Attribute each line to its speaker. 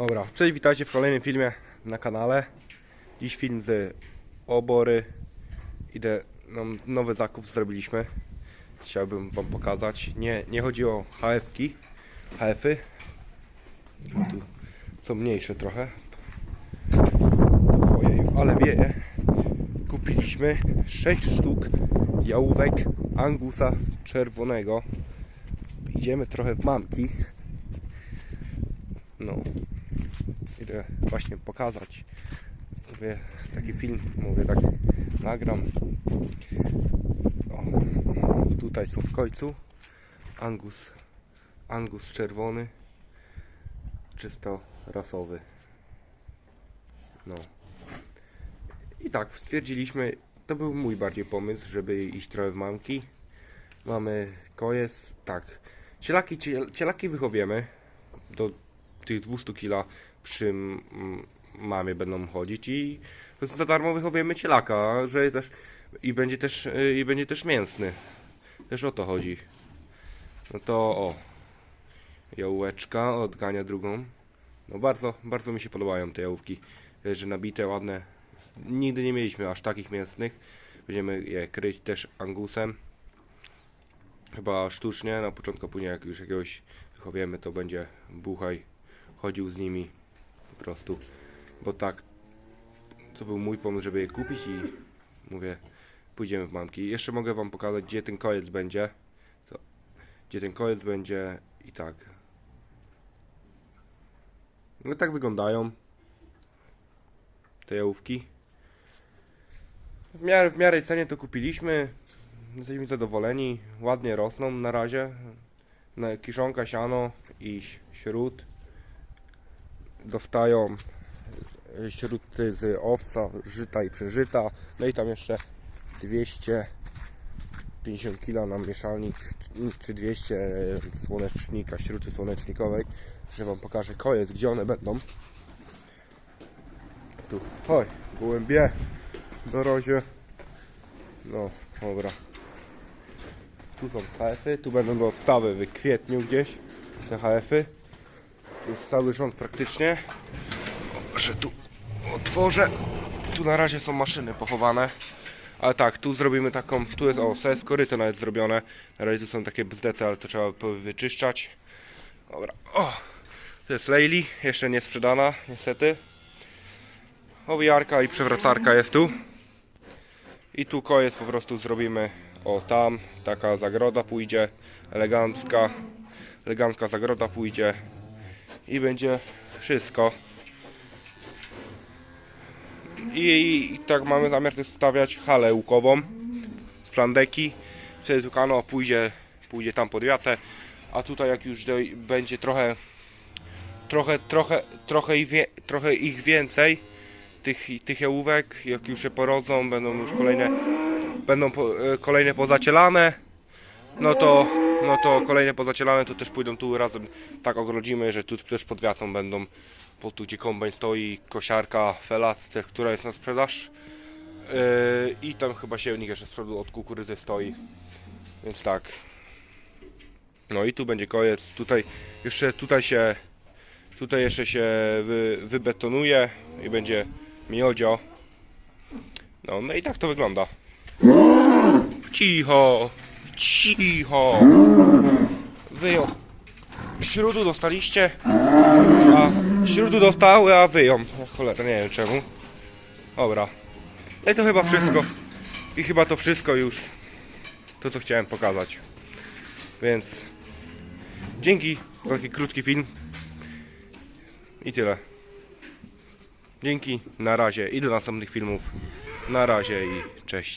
Speaker 1: Dobra, cześć, witajcie w kolejnym filmie na kanale. Dziś film z obory. Idę, no, nowy zakup zrobiliśmy. Chciałbym wam pokazać. Nie, nie chodzi o HF-ki, HF-y. Tu są mniejsze trochę. Ojej, ale wieje. Kupiliśmy 6 sztuk jałówek Angusa czerwonego. Idziemy trochę w mamki. No, idę właśnie pokazać. Mówię, taki film, mówię, tak nagram. O, tutaj są w końcu Angus, Angus czerwony, czysto rasowy. No. I tak, stwierdziliśmy, to był mój bardziej pomysł, żeby iść trochę w mamki. Mamy kojes, tak. Cielaki, ciel- cielaki wychowiemy do tych 200 kila przy mamie będą chodzić i za darmo wychowujemy cielaka, że też i będzie też y, i będzie też mięsny. Też o to chodzi. No to o. Jałóweczka odgania drugą. No bardzo, bardzo mi się podobają te jałówki. Wiesz, że nabite, ładne. Nigdy nie mieliśmy aż takich mięsnych. Będziemy je kryć też angusem. Chyba sztucznie, na początku, później jak już jakiegoś wychowiemy, to będzie buchaj chodził z nimi prostu. Bo tak, to był mój pomysł, żeby je kupić i mówię, pójdziemy w mamki. Jeszcze mogę wam pokazać, gdzie ten kojec będzie. To, gdzie ten kojec będzie i tak. No tak wyglądają te jałówki. W miarę, w miarę cenie to kupiliśmy. Jesteśmy zadowoleni. Ładnie rosną na razie. Kiszonka, siano i śród dostają śruty z owsa, żyta i przeżyta. No i tam jeszcze 250 kg na mieszalnik, czy 200 słonecznika, śruty słonecznikowej, że Wam pokażę kojec, gdzie one będą. Tu, oj, gołębie, dorozie. No, dobra. Tu są HF-y, tu będą dostawy w kwietniu gdzieś, te HF-y. Jest cały rząd praktycznie. Że tu otworzę. Tu na razie są maszyny pochowane. Ale tak, tu zrobimy taką, tu jest o, jest koryto nawet zrobione. Na razie tu są takie bzdety, ale to trzeba wyczyszczać. Dobra, o! To jest Lejli, jeszcze nie sprzedana, niestety. Owijarka i przewracarka jest tu. I tu koniec po prostu zrobimy, o tam, taka zagroda pójdzie, elegancka, elegancka zagroda pójdzie i będzie wszystko. I, i tak mamy zamiar też stawiać halę łukową z plandeki. Wtedy tu kano pójdzie, pójdzie tam pod wiatę, a tutaj jak już będzie trochę trochę, trochę, trochę, i wie, trochę ich więcej tych, tych jałówek, jak już się porodzą, będą już kolejne będą po, e, kolejne pozacielane no to, no to kolejne pozacielane to też pójdą tu razem. Tak ogrodzimy, że tu też pod wiatą będą po tu gdzie kombajn stoi, kosiarka, felat, te, która jest na sprzedaż. Yy, i tam chyba siewnik jeszcze z przodu od kukurydzy stoi. Więc tak. No i tu będzie koniec, tutaj jeszcze tutaj się tutaj jeszcze się wy, wybetonuje i będzie miodzio. No, no i tak to wygląda. Cicho, cicho. Wyją. Śrudu dostaliście, a śrudu dostały, a wyją. Cholera, nie wiem czemu. Dobra. No i to chyba wszystko. I chyba to wszystko już. To co chciałem pokazać. Więc dzięki taki krótki film. I tyle. Dzięki, na razie i do następnych filmów. Na razie i cześć.